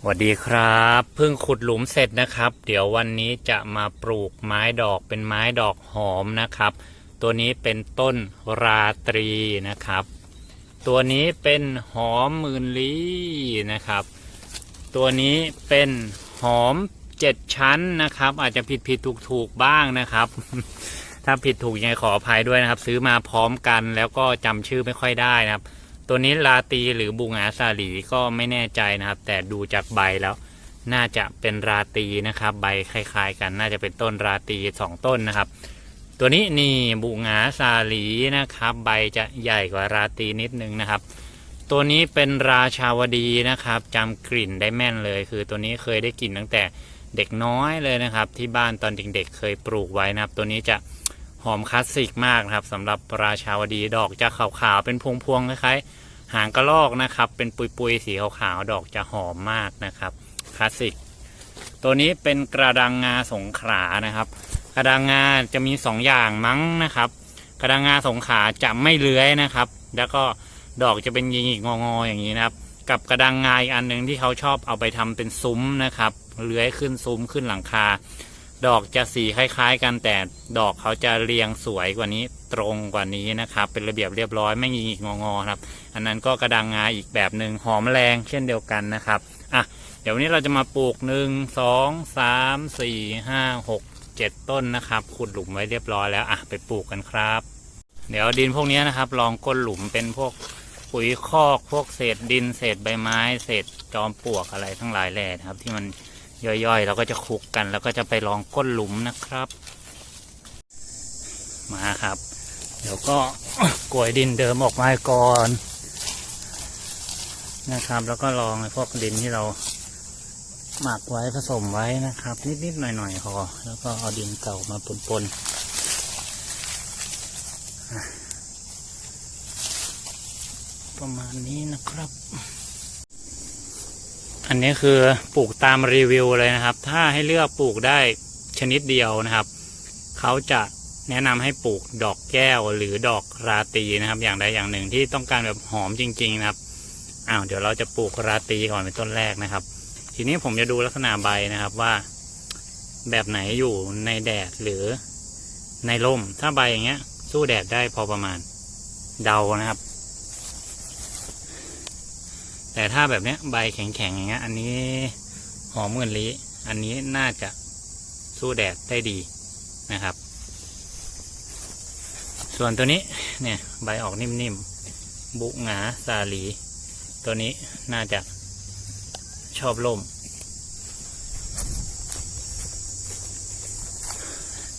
สวัสดีครับเพิ่งขุดหลุมเสร็จนะครับ เดี๋ยววันนี้จะมาปลูกไม้ดอกเป็นไม้ดอกหอมนะครับ ตัวนี้เป็นต้นราตรีนะครับ ตัวนี้เป็นหอมหมื่นลี้นะครับ ตัวนี้เป็นหอมเจ็ดชั้นนะครับ อาจจะผิดผิดถูกถูกบ้างนะครับ ถ้าผิดถูกยังไงขออภัยด้วยนะครับ ซื้อมาพร้อมกันแล้วก็จำชื่อไม่ค่อยได้นะครับ ตัวนี้ลาตีหรือบุงอาสาลีก็ไม่แน่ใจนะครับ แต่ดูจากใบแล้ว น่าจะเป็นราตีนะครับ ใบคล้ายๆ กัน น่าจะเป็นต้นราตีสองต้นนะครับ ตัวนี้นี่บุงาสาลีนะครับ ใบจะใหญ่กว่าราตีนิดนึงนะครับ ตัวนี้เป็นราชาวดีนะครับจำกลิ่นได้แม่นเลย คือตัวนี้เคยได้กลิ่นตั้งแต่เด็กน้อยเลยนะครับ ที่บ้านตอนเด็กๆเคยปลูกไว้นะครับ ตัวนี้จะ หอมคลาสสิกมากนะครับสำหรับราชาวดีดอกจะขาวๆเป็นพวงๆคล้ายๆหางกระรอกนะครับ เป็นปุยๆสีขาวๆดอกจะหอมมากนะครับคลาสสิกตัวนี้เป็นกระดังงาสงขลานะครับ กระดังงาจะมีสองอย่างมั้งนะครับ กระดังงาสงขาจะไม่เลื้อยนะครับ แล้วก็ดอกจะเป็นยิกงอๆอย่างนี้นะครับ กับกระดังงาอีกอันหนึ่งที่เขาชอบเอาไปทำเป็นซุ้มนะครับเลื้อยขึ้นซุ้มขึ้นหลังคา ดอกจะสีคล้าย ๆ กันแต่ดอกเขาจะเรียงสวยกว่านี้ตรงกว่านี้นะครับ เป็นระเบียบเรียบร้อยไม่หยิกๆงอๆครับ อันนั้นก็กระดังงาอีกแบบหนึ่งหอมแรงเช่นเดียวกันนะครับอะเดี๋ยววันนี้เราจะมาปลูกหนึ่งสองสามสี่ห้าหกเจ็ดต้นนะครับ ขุดหลุมไว้เรียบร้อยแล้วอะไปปลูกกันครับ เดี๋ยวดินพวกนี้นะครับ ลองก้นหลุมเป็นพวกปุ๋ยคอกพวกเศษดิน เศษใบไม้ เศษจอมปลวกอะไรทั้งหลายแหล่ครับ ที่มัน ย่อยๆ เราก็จะคลุกกัน แล้วก็จะไปลองก้นหลุมนะครับ มาครับ เดี๋ยวก็กลวยดินเดิมออกมาก่อนนะครับ แล้วก็ลองพวกดินที่เราหมักไว้ผสมไว้นะครับ นิดๆหน่อยๆพอแล้วก็เอาดินเก่ามาปนๆประมาณนี้นะครับ อันนี้คือปลูกตามรีวิวเลยนะครับ ถ้าให้เลือกปลูกได้ชนิดเดียวนะครับ เขาจะแนะนำให้ปลูกดอกแก้วหรือดอกราตีนะครับ อย่างใดอย่างหนึ่งที่ต้องการแบบหอมจริง ๆ นะครับอ้าวเดี๋ยวเราจะปลูกราตีก่อนเป็นต้นแรกนะครับ ทีนี้ผมจะดูลักษณะใบนะครับว่า แบบไหนอยู่ในแดดหรือในร่มถ้าใบอย่างเงี้ย สู้แดดได้พอประมาณเดานะครับ แต่ถ้าแบบเนี้ยใบแข็งๆอย่างเงี้ย อันนี้หอมเงินลีอันนี้น่าจะสู้แดดได้ดีนะครับ ส่วนตัวนี้เนี่ยใบออกนิ่มๆ บุหงาสาลี ตัวนี้น่าจะชอบล่ม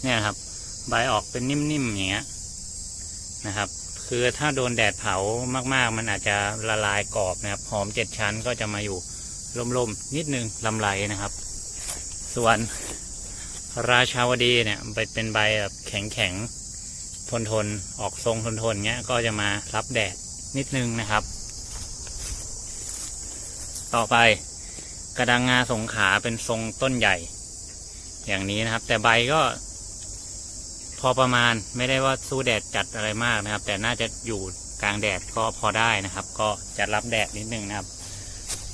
เนี่ยครับ ใบออกเป็นนิ่มๆอย่างเงี้ยนะครับ คือถ้าโดนแดดเผามากๆ มันอาจจะละลายกรอบนะครับ หอมเจ็ดชั้นก็จะมาอยู่ร่มๆนิดนึงลำไรนะครับ ส่วนราชาวดีเนี่ยไปเป็นใบแบบแข็งๆทนๆออกทรงทนๆเงี้ยก็จะมารับแดดนิดนึงนะครับ ต่อไปกระดังงาสงขาเป็นทรงต้นใหญ่ อย่างนี้นะครับ แต่ใบก็ พอประมาณไม่ได้ว่าสู้แดดจัดอะไรมากนะครับ แต่น่าจะอยู่กลางแดดก็พอได้นะครับ ก็จะรับแดดนิดนึงนะครับ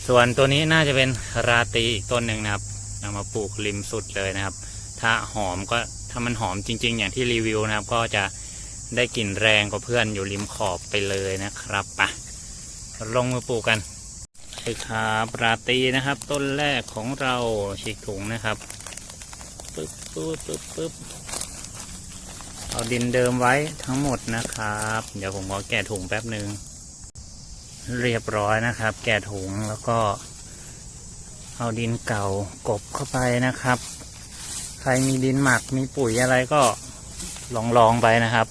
ส่วนตัวนี้น่าจะเป็นราตรีอีกต้นหนึ่งนะครับเอามาปลูกริมสุดเลยนะครับ ถ้าหอมก็ถ้ามันหอมจริง ๆ อย่างที่รีวิวนะครับ ก็จะได้กลิ่นแรงกว่าเพื่อนอยู่ริมขอบไปเลยนะครับปะลงมือปลูกกันคือครับราตีนะครับ ต้นแรกของเราฉีกถุงนะครับปึ๊บปึ๊บปึ๊บปึ๊บ เอาดินเดิมไว้ทั้งหมดนะครับ เดี๋ยวผมขอแกะถุงแป๊บหนึ่งเรียบร้อยนะครับ แกะถุงแล้วก็ เอาดินเก่ากบเข้าไปนะครับ ใครมีดินหมักมีปุ๋ยอะไรก็ลองลองๆไปนะครับ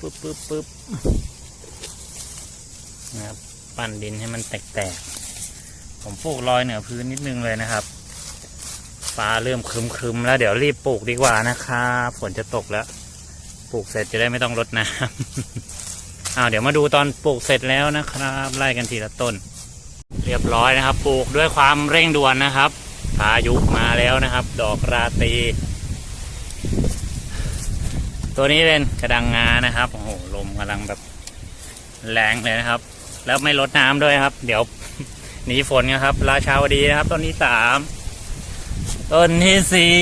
ปึ๊บปึ๊บปึ๊บนะครับ ปั้นดินให้มันแตกๆผมปลูกรอยเหนือพื้นนิดนึงเลยนะครับ ฟ้าเริ่มครึมๆแล้วเดี๋ยวรีบปลูกดีกว่านะครับฝนจะตกแล้ว ปลูกเสร็จจะได้ไม่ต้องรดน้ำอ้าวเดี๋ยวมาดูตอนปลูกเสร็จแล้วนะครับไล่กันทีละต้น เรียบร้อยนะครับ ปลูกด้วยความเร่งด่วนนะครับพายุมาแล้วนะครับ ดอกราตรีตัวนี้เป็นกระดังงานะครับโอ้โหลมกำลังแบบแรงเลยนะครับ แล้วไม่ลดน้ำด้วยครับ เดี๋ยวหนีฝนกันครับ ราชาวดีนะครับต้นที่สาม ต้นที่สี่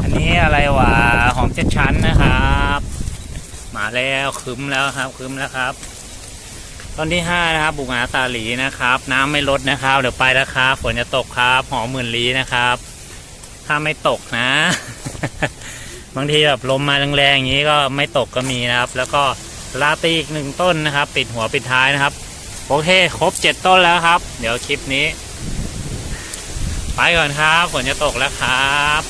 อันนี้อะไรวะหอมเจ็ดชั้นนะครับ มาแล้วคึมแล้วครับคึมแล้วครับ ต้นที่ห้านะครับ บุกหาตาหลีนะครับ น้ำไม่ลดนะครับเดี๋ยวไปแล้วครับฝนจะตกครับ หอมหมื่นลีนะครับ ถ้าไม่ตกนะ บางทีแบบลมมาแรงๆอย่างนี้ก็ไม่ตกก็มีนะครับ แล้วก็ลาตีอีกหนึ่งต้นนะครับ ปิดหัวปิดท้ายนะครับ โอเค ครบเจ็ดต้นแล้วครับ เดี๋ยวคลิปนี้ ไปก่อนครับฝนจะตกแล้วครับ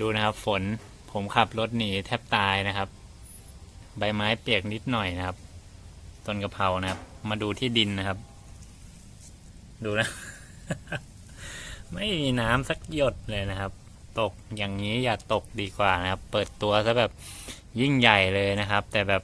ดูนะครับฝนผมขับรถหนีแทบตายนะครับ ใบไม้เปียกนิดหน่อยนะครับต้นกะเพรานะครับ มาดูที่ดินนะครับ ดูนะ ไม่มีน้ำสักหยดเลยนะครับ ตกอย่างนี้อย่าตกดีกว่านะครับ เปิดตัวซะแบบยิ่งใหญ่เลยนะครับ แต่แบบ